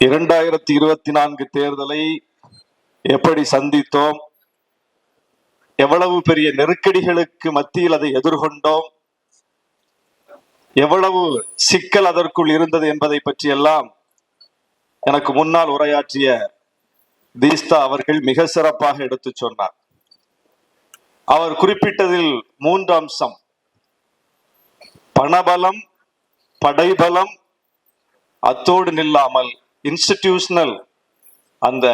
இரண்டாயிரத்தி இருபத்தி நான்கு தேர்தலை எப்படி சந்தித்தோம்? எவ்வளவு பெரிய நெருக்கடிகளுக்கு மத்தியில் அதை எதிர்கொண்டோம்? எவ்வளவு சிக்கல் அதற்குள் இருந்தது என்பதை பற்றியெல்லாம் எனக்கு முன்னால் உரையாற்றிய தீஸ்தா அவர்கள் மிக சிறப்பாக எடுத்துச் சொன்னார். அவர் குறிப்பிட்டதில் மூன்று அம்சம். பணபலம் படைபலம் அத்தோடு நில்லாமல். இன்ஸ்டிடியூஷனல் அந்த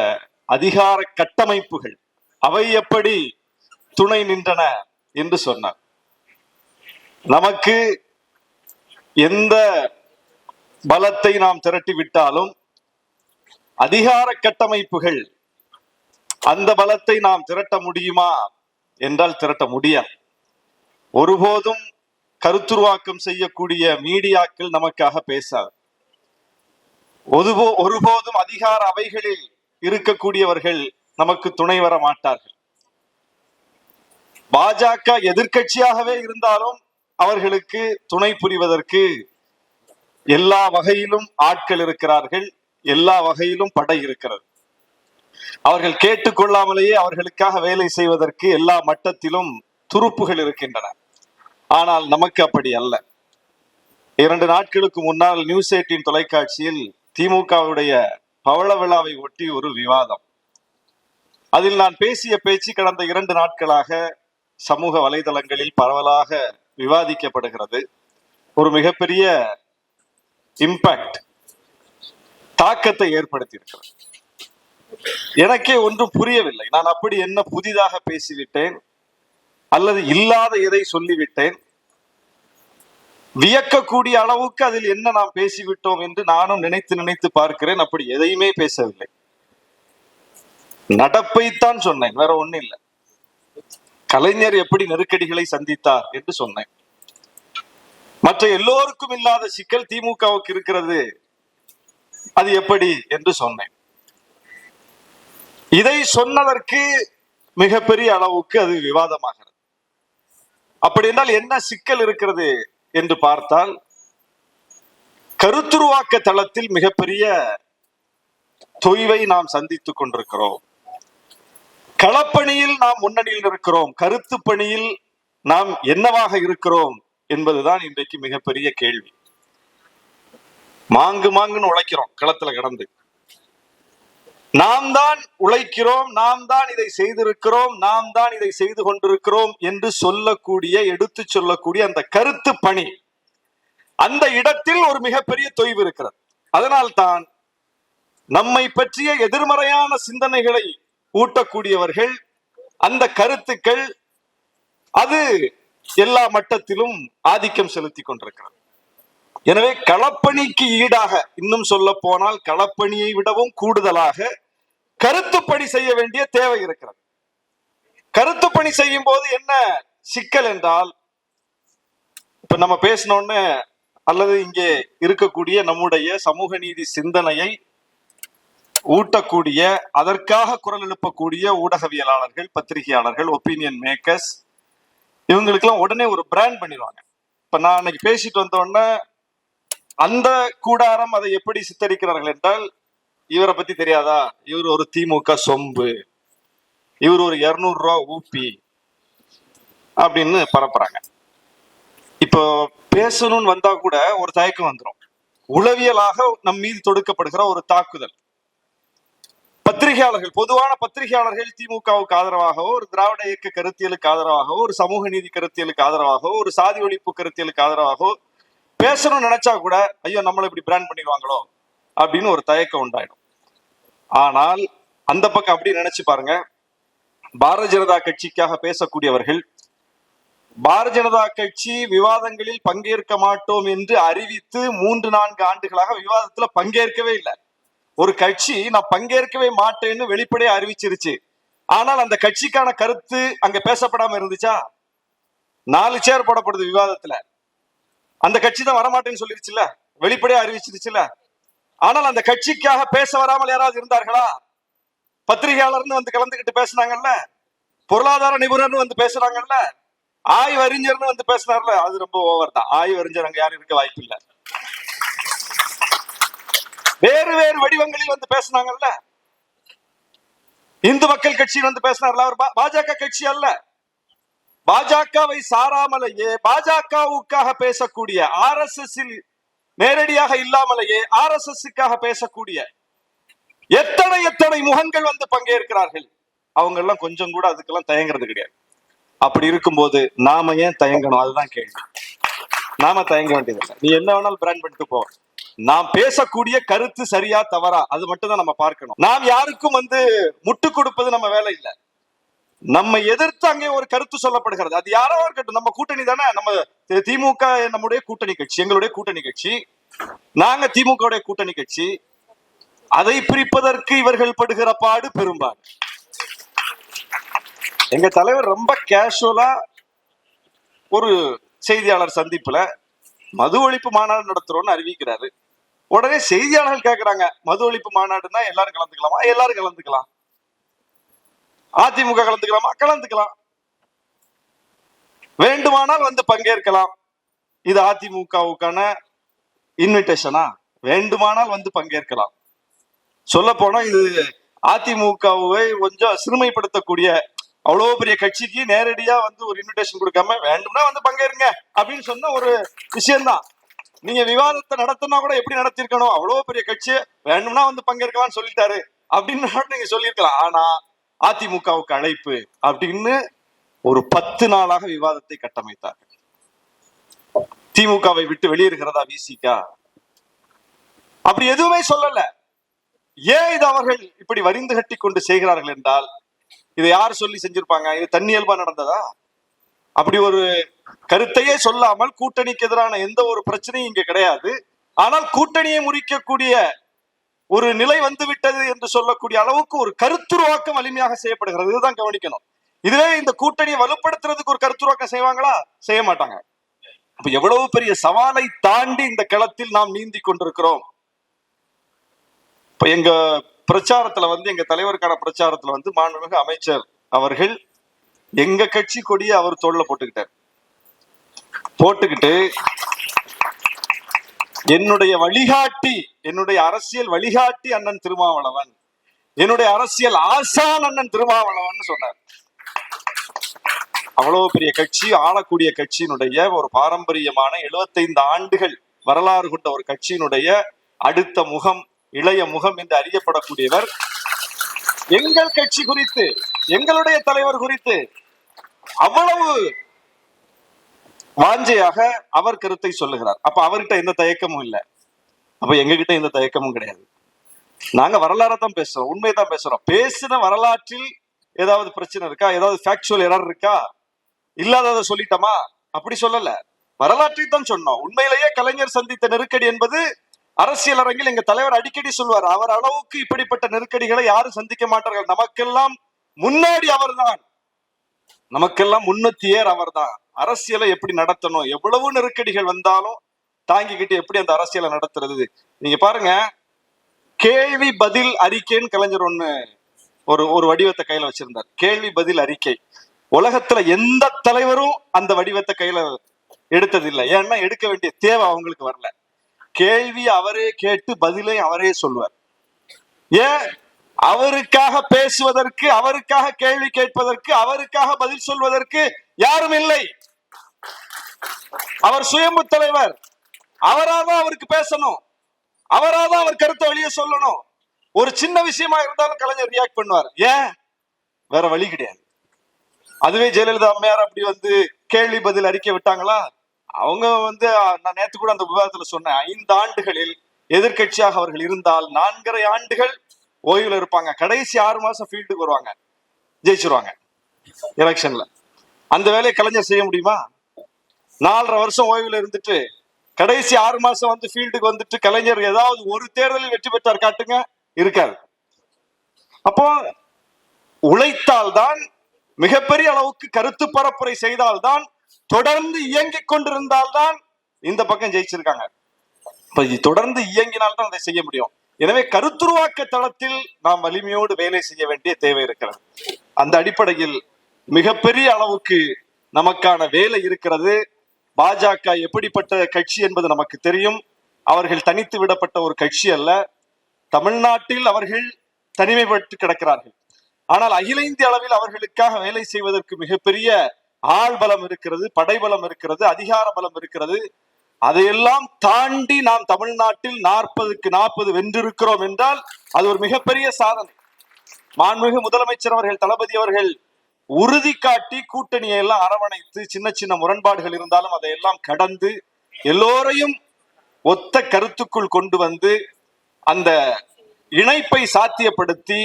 அதிகார கட்டமைப்புகள் அவை எப்படி துணை நின்றன என்று சொன்னார். நமக்கு எந்த பலத்தை நாம் திரட்டி விட்டாலும் அதிகார கட்டமைப்புகள் அந்த பலத்தை நாம் திரட்ட முடியுமா என்றால் திரட்ட முடியாது. ஒருபோதும் கருத்துருவாக்கம் செய்யக்கூடிய மீடியாக்கள் நமக்காக பேசாது. ஒருபோ ஒருபோதும் அதிகார அவைகளில் இருக்கக்கூடியவர்கள் நமக்கு துணை வர மாட்டார்கள். பாஜக எதிர்க்கட்சியாகவே இருந்தாலும் அவர்களுக்கு துணை புரிவதற்கு எல்லா வகையிலும் ஆட்கள் இருக்கிறார்கள் எல்லா வகையிலும் படை இருக்கிறது. அவர்கள் கேட்டுக்கொள்ளாமலேயே அவர்களுக்காக வேலை செய்வதற்கு எல்லா மட்டத்திலும் துருப்புகள் இருக்கின்றன. ஆனால் நமக்கு அப்படி அல்ல. இரண்டு நாட்களுக்கு முன்னால் நியூஸ் எயிட்டின் தொலைக்காட்சியில் திமுகவுடைய பவள விழாவை ஒட்டி ஒரு விவாதம். அதில் நான் பேசிய பேச்சு கடந்த இரண்டு நாட்களாக சமூக வலைதளங்களில் பரவலாக விவாதிக்கப்படுகிறது. ஒரு மிகப்பெரிய இம்பாக்ட் தாக்கத்தை ஏற்படுத்தியிருக்கிறது. எனக்கே ஒன்றும் புரியவில்லை. நான் அப்படி என்ன புதிதாக பேசிவிட்டேன்? அல்லது இல்லாத எதை சொல்லிவிட்டேன்? வியக்கக்கூடிய அளவுக்கு அதில் என்ன நாம் பேசிவிட்டோம் என்று நானும் நினைத்து நினைத்து பார்க்கிறேன். அப்படி எதையுமே பேசவில்லை. நடப்பைத்தான் சொன்னேன் வேற ஒண்ணும் இல்லை. கலைஞர் எப்படி நெருக்கடிகளை சந்தித்தார் என்று சொன்னேன். மற்ற எல்லோருக்கும் இல்லாத சிக்கல் திமுகவுக்கு இருக்கிறது. அது எப்படி என்று சொன்னேன். இதை சொன்னதற்கு மிகப்பெரிய அளவுக்கு அது விவாதமாகிறது. அப்படி என்றால் என்ன சிக்கல் இருக்கிறது? என்று பார்த்தால் கருத்துருவாக்க தளத்தில் மிகப்பெரிய தொய்வை நாம் சந்தித்துக் கொண்டிருக்கிறோம். களப்பணியில் நாம் முன்னணியில் இருக்கிறோம். கருத்து பணியில் நாம் என்னவாக இருக்கிறோம் என்பதுதான் இன்றைக்கு மிகப்பெரிய கேள்வி. மாங்கு மாங்குன்னு உழைக்கிறோம் களத்துல கிடந்து. நாம் தான் உழைக்கிறோம் நாம் தான் இதை செய்திருக்கிறோம் நாம் தான் இதை செய்து கொண்டிருக்கிறோம் என்று சொல்லக்கூடிய எடுத்து சொல்லக்கூடிய அந்த கருத்து பணி. அந்த இடத்தில் ஒரு மிகப்பெரிய தொய்வு இருக்கிறது. அதனால்தான் நம்மை பற்றிய எதிர்மறையான சிந்தனைகளை ஊட்டக்கூடியவர்கள் அந்த கருத்துக்கள் அது எல்லா மட்டத்திலும் ஆதிக்கம் செலுத்தி கொண்டிருக்கிறது. எனவே களப்பணிக்கு ஈடாக இன்னும் சொல்ல போனால் களப்பணியை விடவும் கூடுதலாக கருத்துப்பணி செய்ய வேண்டிய தேவை இருக்கிறது. கருத்துப்பணி செய்யும் போது என்ன சிக்கல் என்றால் இப்ப நம்ம பேசினோன்னு அல்லது இங்கே இருக்கக்கூடிய நம்முடைய சமூக நீதி சிந்தனையை ஊட்டக்கூடிய அதற்காக குரல் எழுப்பக்கூடிய ஊடகவியலாளர்கள் பத்திரிகையாளர்கள் ஒப்பீனியன் மேக்கர்ஸ் இவங்களுக்கெல்லாம் உடனே ஒரு பிராண்ட் பண்ணிடுவாங்க. இப்ப நான் அன்னைக்கு பேசிட்டு வந்த உடனே அந்த கூடாரம் அதை எப்படி சித்தரிக்கிறார்கள் என்றால் இவரை பத்தி தெரியாதா? இவர் ஒரு திமுக சொம்பு. இவர் ஒரு இருநூறு ரூபா ஊப்பி அப்படின்னு பரப்புறாங்க. இப்போ பேசணும்னு வந்தா கூட ஒரு தயக்கம் வந்துடும் உளவியலாக நம் மீது தொடுக்கப்படுகிற ஒரு தாக்குதல். பத்திரிகையாளர்கள் பொதுவான பத்திரிகையாளர்கள் திமுகவுக்கு ஆதரவாகவோ ஒரு திராவிட இயக்க கருத்தியலுக்கு ஆதரவாகவோ ஒரு சமூக நீதி கருத்தியலுக்கு ஆதரவாகவோ ஒரு சாதி ஒழிப்பு கருத்தியலுக்கு ஆதரவாகவோ பேசணும்னு நினைச்சா கூட ஐயோ நம்மளை இப்படி பிராண்ட் பண்ணிடுவாங்களோ? அப்படின்னு ஒரு தயக்கம் உண்டாயிடும். ஆனால் அந்த பக்கம் அப்படி நினைச்சு பாருங்க. பாரதிய ஜனதா கட்சிக்காக பேசக்கூடியவர்கள் பாரதிய ஜனதா கட்சி விவாதங்களில் பங்கேற்க மாட்டோம் என்று அறிவித்து மூன்று நான்கு ஆண்டுகளாக விவாதத்துல பங்கேற்கவே இல்லை. ஒரு கட்சி நான் பங்கேற்கவே மாட்டேன்னு வெளிப்படையா அறிவிச்சிருச்சு. ஆனால் அந்த கட்சிக்கான கருத்து அங்க பேசப்படாம இருந்துச்சா? நாலு சேர் போடப்படுது விவாதத்துல. அந்த கட்சி தான் வரமாட்டேன்னு சொல்லிருச்சுல வெளிப்படையா அறிவிச்சிருச்சுல ஆனால் அந்த கட்சிக்காக பேச வராமல் யாராவது இருந்தார்களா? பத்திரிகையாளர்னு வந்து கலந்துகிட்டு பேசுனாங்கல்ல? பொருளாதார நிபுணர்னு வந்து பேசுறாங்கல்ல? ஆய்வு அறிஞர்னு வந்து பேசினார்ல? அது ரொம்ப ஓவர் தான். ஆய்வு அறிஞர் அங்க யாரும் இருக்க வாய்ப்பு இல்ல. வேறு வேறு வடிவங்களில் வந்து பேசினாங்கல்ல? இந்து மக்கள் கட்சியில் வந்து பேசினார்ல? அவர் பா- பாஜக கட்சி அல்ல. பாஜகவை சாராமலேயே பாஜகவுக்காக பேசக்கூடிய ஆர் எஸ் எஸ் நேரடியாக இல்லாமலேயே ஆர் எஸ் எஸ் பேசக்கூடிய எத்தனை எத்தனை முகங்கள் வந்து பங்கேற்கிறார்கள்? அவங்க எல்லாம் கொஞ்சம் கூட அதுக்கெல்லாம் தயங்குறது கிடையாது. அப்படி இருக்கும்போது நாம ஏன் தயங்கணும்? அதுதான் கேள்வி. நாம தயங்க வேண்டியதில்லை. நீ என்ன வேணாலும் பிராண்ட் பண்ணிட்டு போ. நாம் பேசக்கூடிய கருத்து சரியா தவறா அது மட்டும் தான் நம்ம பார்க்கணும். நாம் யாருக்கும் வந்து முட்டு கொடுப்பது நம்ம வேலை இல்லை. நம்ம எதிர்த்து அங்கே ஒரு கருத்து சொல்லப்படுகிறது. அது யாரோ இருக்கட்டும். நம்ம கூட்டணி தானே. நம்ம திமுக நம்முடைய கூட்டணி கட்சி எங்களுடைய கூட்டணி கட்சி. நாங்க திமுக கூட்டணி கட்சி. அதை பிரிப்பதற்கு இவர்கள் படுகிற பாடு பெரும்பாடு எங்க தலைவர் ரொம்ப கேஷுவலா ஒரு செய்தியாளர் சந்திப்புல மது ஒழிப்பு மாநாடு நடத்துறோம்னு அறிவிக்கிறாரு. உடனே செய்தியாளர்கள் கேட்கிறாங்க மது ஒழிப்பு மாநாடுன்னா எல்லாரும் கலந்துக்கலாமா? எல்லாரும் கலந்துக்கலாம். அதிமுக கலந்துக்கலாமா கலந்துக்கலாம். வேண்டுமானால் வந்து பங்கேற்கலாம். இது அதிமுகவுக்கான இன்விடேஷனா வேண்டுமானால் வந்து பங்கேற்கலாம். சொல்ல போனா இது அதிமுகவை கொஞ்சம் சிறுமைப்படுத்தக்கூடிய அவ்வளவு பெரிய கட்சிக்கு நேரடியா வந்து ஒரு இன்விடேஷன் கொடுக்காம வேண்டும்னா வந்து பங்கேறுங்க அப்படின்னு சொன்ன ஒரு விஷயம்தான். நீங்க விவாதத்தை நடத்தினா கூட எப்படி நடத்திருக்கணும் அவ்வளவு பெரிய கட்சி வேண்டும்னா வந்து பங்கேற்கலாம்னு சொல்லிட்டாரு. அப்படின்னு நீங்க சொல்லியிருக்கலாம். ஆனா அதிமுகவுக்கு அழைப்பு அப்படின்னு ஒரு பத்து நாளாக விவாதத்தை கட்டமைத்தார்கள் திமுகவை விட்டு வெளியேறுகிறதா விசிகா அப்படி எதுவுமே சொல்லல. ஏன் இது அவர்கள் இப்படி வரிந்து கட்டி கொண்டு செய்கிறார்கள் என்றால் இதை யார் சொல்லி செஞ்சிருப்பாங்க? இது தன்னியல்பா நடந்ததா? அப்படி ஒரு கருத்தையே சொல்லாமல் கூட்டணிக்கு எதிரான எந்த ஒரு பிரச்சனையும் இங்க கிடையாது. ஆனால் கூட்டணியை முறிக்கக்கூடிய ஒரு நிலை வந்து விட்டது என்று சொல்லக்கூடிய அளவுக்கு ஒரு கருத்துருவாக்கம் வலிமையாக செய்யப்படுகிறது. இதுதான் கவனிக்கணும். இதுவே இந்த கூட்டணியை வலுப்படுத்துறதுக்கு ஒரு கருத்துருவாக்கம் செய்வாங்களா? செய்ய மாட்டாங்க. அப்ப எவ்வளவு பெரிய சவாலை தாண்டி இந்த களத்தில் நாம் நீந்தி கொண்டிருக்கிறோம். இப்ப எங்க பிரச்சாரத்துல வந்து எங்க தலைவருக்கான பிரச்சாரத்துல வந்து மாண்புமிகு அமைச்சர் அவர்கள் எங்க கட்சி கொடியை அவர் தோல்ல போட்டுக்கிட்டார். போட்டுக்கிட்டு என்னுடைய வழிகாட்டி என்னுடைய அரசியல் வழிகாட்டி அண்ணன் திருமாவளவன். என்னுடைய அரசியல் ஆசான் அண்ணன் திருமாவளவன் சொன்னார். அவ்வளவு பெரிய கட்சி ஆளக்கூடிய கட்சியினுடைய ஒரு பாரம்பரியமான 75 ஆண்டுகள் வரலாறு கொண்ட ஒரு கட்சியினுடைய அடுத்த முகம் இளைய முகம் என்று அறியப்படக்கூடியவர். எங்கள் கட்சி குறித்து எங்களுடைய தலைவர் குறித்து அவ்வளவு வாஞ்சையாக அவர் கருத்தை சொல்லுகிறார். அப்ப அவர்கிட்ட எந்த தயக்கமும் இல்லை. அப்ப எங்ககிட்ட எந்த தயக்கமும் கிடையாது. நாங்க வரலாறை தான் பேசுறோம் உண்மையை தான் பேசுறோம். பேசின வரலாற்றில் ஏதாவது பிரச்சனை இருக்கா? ஏதாவது ஃபேக்சுவல் எரர் இருக்கா? இல்லாததை சொல்லிட்டோமா? அப்படி சொல்லல. வரலாற்றை தான் சொன்னோம். உண்மையிலேயே கலைஞர் சந்தித்த நெருக்கடி என்பது அரசியல் அரங்கில் எங்க தலைவர் அடிக்கடி சொல்வார் அவர் அளவுக்கு இப்படிப்பட்ட நெருக்கடிகளை யாரும் சந்திக்க மாட்டார்கள். நமக்கெல்லாம் முன்னாடி அவர்தான். நமக்கெல்லாம் முன்னத்தியர் அவர்தான். அரசியலை எப்படி நடத்தணும்? எவ்வளவு நெருக்கடிகள் வந்தாலும் தாங்கிக்கிட்டு எப்படி அந்த அரசியலை நடத்துறது? நீங்க பாருங்க கேள்வி பதில் அறிக்கைன்னு கலைஞர் ஒண்ணு ஒரு ஒரு வடிவத்தை கையில வச்சிருந்தார். கேள்வி பதில் அறிக்கை. உலகத்துல எந்த தலைவரும் அந்த வடிவத்தை கையில எடுத்ததில்லை. ஏன்னா எடுக்க வேண்டிய தேவை அவங்களுக்கு வரல. கேள்வி அவரே கேட்டு பதிலை அவரே சொல்வார் ஏன்? அவருக்காக பேசுவதற்கு அவருக்காக கேள்வி கேட்பதற்கு அவருக்காக பதில் சொல்வதற்கு யாரும் இல்லை. அவர் சுயம்பு தலைவர். அவராதான் அவருக்கு பேசணும். அவராதான் அவர் கருத்தை வெளியே சொல்லணும். ஒரு சின்ன விஷயமா இருந்தாலும் கலைஞர் ரியாக்ட் பண்ணுவார். ஏன்? வேற வழி கிடையாது. அதுவே ஜெயலலிதா அம்மையார் அப்படி வந்து கேள்வி பதில் அறிக்கை விட்டாங்களா? அவங்க வந்து நான் நேத்து கூட அந்த விவாதத்துல சொன்னேன். ஐந்து ஆண்டுகளில் எதிர்க்கட்சியாக அவர்கள் இருந்தால் நான்கரை ஆண்டுகள் ஓய்வுல இருப்பாங்க. கடைசி ஆறு மாசம் ஃபீல்டுக்கு வருவாங்க. ஜெயிச்சிருவாங்க. எலெக்ஷன்ல அந்த வேலையை கலைஞர் செய்ய முடியுமா? நாலரை வருஷம் ஓய்வுல இருந்துட்டு கடைசி ஆறு மாசம் வந்து ஃபீல்டுக்கு வந்துட்டு கலைஞர் ஏதாவது ஒரு தேர்தலில் வெற்றி பெற்றார் காட்டுங்க இருக்காது அப்போ உழைத்தால்தான் மிகப்பெரிய அளவுக்கு கருத்து பரப்புரை செய்தால்தான் தொடர்ந்து இயங்கிக் கொண்டிருந்தால்தான் இந்த பக்கம் ஜெயிச்சிருக்காங்க. இப்ப தொடர்ந்து இயங்கினால்தான் அதை செய்ய முடியும். எனவே கருத்துருவாக்க தளத்தில் நாம் வலிமையோடு வேலை செய்ய வேண்டிய தேவை இருக்கிறது. அந்த அடிப்படையில் மிகப்பெரிய அளவுக்கு நமக்கான வேலை இருக்கிறது. பாஜக எப்படிப்பட்ட கட்சி என்பது நமக்கு தெரியும். அவர்கள் தனித்து விடப்பட்ட ஒரு கட்சி அல்ல. தமிழ்நாட்டில் அவர்கள் தனிமைப்பட்டு கிடக்கிறார்கள். ஆனால் அகில இந்திய அளவில் அவர்களுக்காக வேலை செய்வதற்கு மிகப்பெரிய ஆள் பலம் இருக்கிறது படைபலம் இருக்கிறது அதிகார பலம் இருக்கிறது. அதையெல்லாம் தாண்டி நாம் தமிழ்நாட்டில் நாற்பதுக்கு நாற்பது வென்றிருக்கிறோம் என்றால் அது ஒரு மிகப்பெரிய சாதனை. மாண்புமிகு முதலமைச்சர் அவர்கள் தளபதி அவர்கள் உறுதி காட்டி கூட்டணியை எல்லாம் அரவணைத்து சின்ன சின்ன முரண்பாடுகள் இருந்தாலும் அதையெல்லாம் கடந்து எல்லோரையும் ஒத்த கருத்துக்குள் கொண்டு வந்து அந்த இணைப்பை சாத்தியப்படுத்தி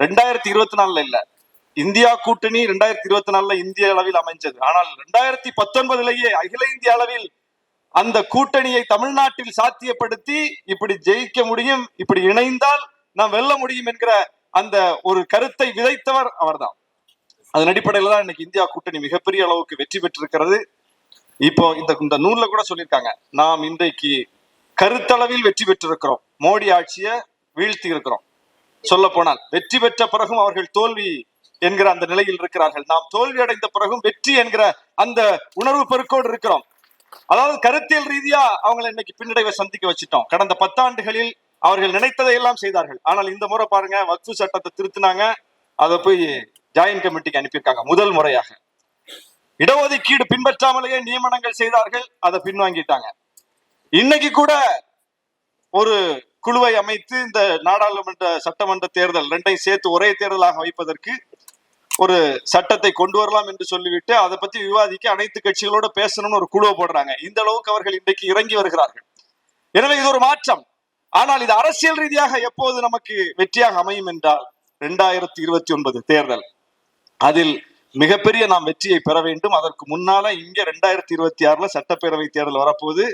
ரெண்டாயிரத்தி இருபத்தி நாலுல இல்ல. இந்தியா கூட்டணி ரெண்டாயிரத்தி இருபத்தி நாலுல இந்திய அளவில் அமைஞ்சது. ஆனால் ரெண்டாயிரத்தி பத்தொன்பதுலேயே அகில இந்திய அளவில் அந்த கூட்டணியை தமிழ்நாட்டில் சாத்தியப்படுத்தி இப்படி ஜெயிக்க முடியும் இப்படி இணைந்தால் நாம் வெல்ல முடியும் என்கிற அந்த ஒரு கருத்தை விதைத்தவர் அவர்தான். அதன் அடிப்படையில் தான் இன்னைக்கு இந்தியா கூட்டணி மிகப்பெரிய அளவுக்கு வெற்றி பெற்றிருக்கிறது. இப்போ இந்த இந்த நூல்ல கூட சொல்லியிருக்காங்க. நாம் இன்றைக்கு கருத்தளவில் வெற்றி பெற்றிருக்கிறோம். மோடி ஆட்சியை வீழ்த்தி இருக்கிறோம். சொல்ல போனால் வெற்றி பெற்ற பிறகும் அவர்கள் தோல்வி என்கிற அந்த நிலையில் இருக்கிறார்கள். நாம் தோல்வி அடைந்த பிறகும் வெற்றி என்கிற அந்த உணர்வு பெருக்கோடு இருக்கிறோம். அதாவது கருத்தியல் ரீதியா அவங்களை இன்னைக்கு பின்னடைவை சந்திக்க வச்சுட்டோம். கடந்த பத்தாண்டுகளில் அவர்கள் நினைத்ததை எல்லாம் செய்தார்கள். ஆனால் இந்த முறை பாருங்க வக்ஃபு சட்டத்தை திருத்தினாங்க. அதை போய் ஜாயின் கமிட்டிக்கு அனுப்பியிருக்காங்க முதல் முறையாக. இடஒதுக்கீடு பின்பற்றாமலேயே நியமனங்கள் செய்தார்கள் அதை பின்வாங்கிட்டாங்க. இன்னைக்கு கூட ஒரு குழுவை அமைத்து இந்த நாடாளுமன்ற சட்டமன்ற தேர்தல் ரெண்டையும் சேர்த்து ஒரே தேர்தலாக வைப்பதற்கு ஒரு சட்டத்தை கொண்டு வரலாம் என்று சொல்லிவிட்டு அதை பத்தி விவாதிக்க அனைத்து கட்சிகளோட பேசணும்னு ஒரு குழுவை போடுறாங்க. இந்த அளவுக்கு அவர்கள் இன்றைக்கு இறங்கி வருகிறார்கள். எனவே இது ஒரு மாற்றம். ஆனால் இது அரசியல் ரீதியாக எப்போது நமக்கு வெற்றியாக அமையும் என்றால் இரண்டாயிரத்தி இருபத்தி ஒன்பது தேர்தல். அதில் மிகப்பெரிய நாம் வெற்றியை பெற வேண்டும். அதற்கு முன்னால இங்க ரெண்டாயிரத்தி இருபத்தி ஆறுல சட்டப்பேரவை தேர்தல் வரப்போகுது.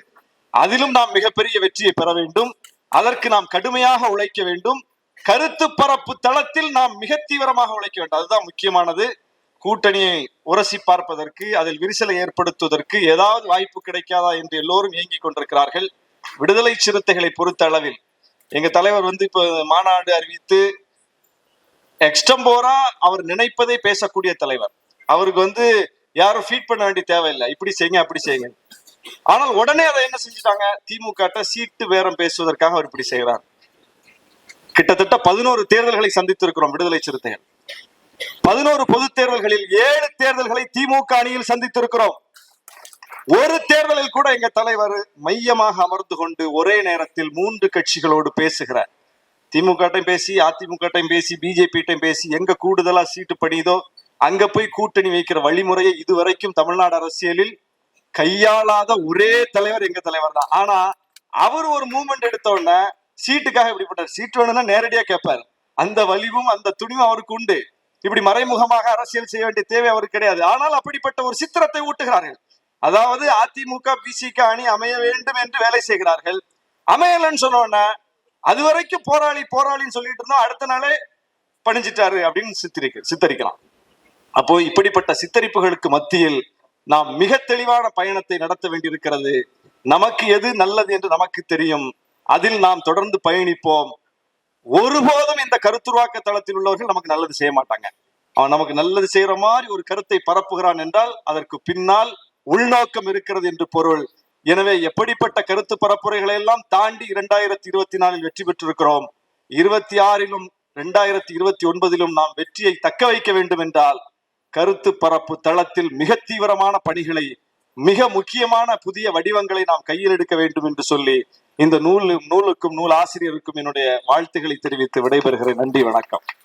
அதிலும் நாம் மிகப்பெரிய வெற்றியை பெற வேண்டும். அதற்கு நாம் கடுமையாக உழைக்க வேண்டும். கருத்து பரப்பு தளத்தில் நாம் மிக தீவிரமாக உழைக்க வேண்டும். அதுதான் முக்கியமானது. கூட்டணியை உரசி பார்ப்பதற்கு அதில் விரிசலை ஏற்படுத்துவதற்கு ஏதாவது வாய்ப்பு கிடைக்காதா என்று எல்லோரும் இயங்கிக் கொண்டிருக்கிறார்கள். விடுதலை சிறுத்தைகளை பொறுத்த அளவில் எங்க தலைவர் வந்து இப்ப மாநாடு அறிவித்து எக்ஸ்டம்போரா அவர் நினைப்பதை பேசக்கூடிய தலைவர். அவருக்கு வந்து யாரும் ஃபீட் பண்ண வேண்டிய தேவையில்லை. இப்படி செய்யுங்க அப்படி செய்யுங்க. ஆனால் உடனே அதை என்ன செஞ்சுட்டாங்க? திமுக சீட்டு பேரம் பேசுவதற்காக அவர் இப்படி செய்கிறார் கிட்டத்தட்ட பதினோரு தேர்தல்களை சந்தித்திருக்கிறோம் விடுதலை சிறுத்தைகள். பதினோரு பொது தேர்தல்களில் ஏழு தேர்தல்களை திமுக அணியில் சந்தித்திருக்கிறோம். ஒரு தேர்தலில் கூட எங்க தலைவர் மையமாக அமர்ந்து கொண்டு ஒரே நேரத்தில் மூன்று கட்சிகளோடு பேசுகிறார். திமுகட்டையும் பேசி அதிமுகட்டையும் பேசி பிஜேபியிட்டையும் பேசி எங்க கூடுதலா சீட்டு பணியுதோ அங்க போய் கூட்டணி வைக்கிற வழிமுறையை இதுவரைக்கும் தமிழ்நாடு அரசியலில் கையாளாத ஒரே தலைவர் எங்க தலைவர் தான். ஆனா அவர் ஒரு மூவ்மெண்ட் எடுத்த உடனே சீட்டுக்காக இப்படிப்பட்ட சீட் வேணும்னா நேரடியா கேட்பார். அந்த வலிவும் அந்த துணிவும் அவருக்கு உண்டு. இப்படி மறைமுகமாக அரசியல் செய்ய வேண்டிய தேவை அவருக்கு கிடையாது. ஆனால் அப்படிப்பட்ட ஒரு சித்திரத்தை ஊட்டுகிறார்கள். அதாவது அதிமுக பிசிக அணி அமைய வேண்டும் என்று வேலை செய்கிறார்கள். அமையலன்னு சொன்ன உடனே அது வரைக்கும் போராளி போராளின்னு சொல்லிட்டு இருந்தோம் அடுத்த நாளே பணிஞ்சிட்டாரு அப்படின்னு சித்தரிக்க சித்தரிக்கலாம். அப்போ இப்படிப்பட்ட சித்தரிப்புகளுக்கு மத்தியில் நாம் மிக தெளிவான பயணத்தை நடத்த வேண்டியிருக்கிறது. நமக்கு எது நல்லது என்று நமக்கு தெரியும். அதில் நாம் தொடர்ந்து பயணிப்போம். ஒருபோதும் இந்த கருத்துருவாக்க தளத்தில் உள்ளவர்கள் நமக்கு நல்லது செய்ய மாட்டாங்க. அவன் நமக்கு நல்லது செய்யற மாதிரி ஒரு கருத்தை பரப்புகிறான் என்றால் அதற்கு பின்னால் உள்நோக்கம் இருக்கிறது என்று பொருள். எனவே எப்படிப்பட்ட கருத்து பரப்புரைகளை எல்லாம் தாண்டி இரண்டாயிரத்தி இருபத்தி நாலில் வெற்றி பெற்றிருக்கிறோம்? இருபத்தி ஆறிலும் இரண்டாயிரத்தி இருபத்தி ஒன்பதிலும் நாம் வெற்றியை தக்க வைக்க வேண்டும் என்றால் கருத்து பரப்பு தளத்தில் மிக தீவிரமான பணிகளை மிக முக்கியமான புதிய வடிவங்களை நாம் கையில் எடுக்க வேண்டும் என்று சொல்லி இந்த நூல் நூலுக்கும் நூல் ஆசிரியருக்கும் என்னுடைய வாழ்த்துக்களை தெரிவித்து விடைபெறுகிறேன். நன்றி வணக்கம்.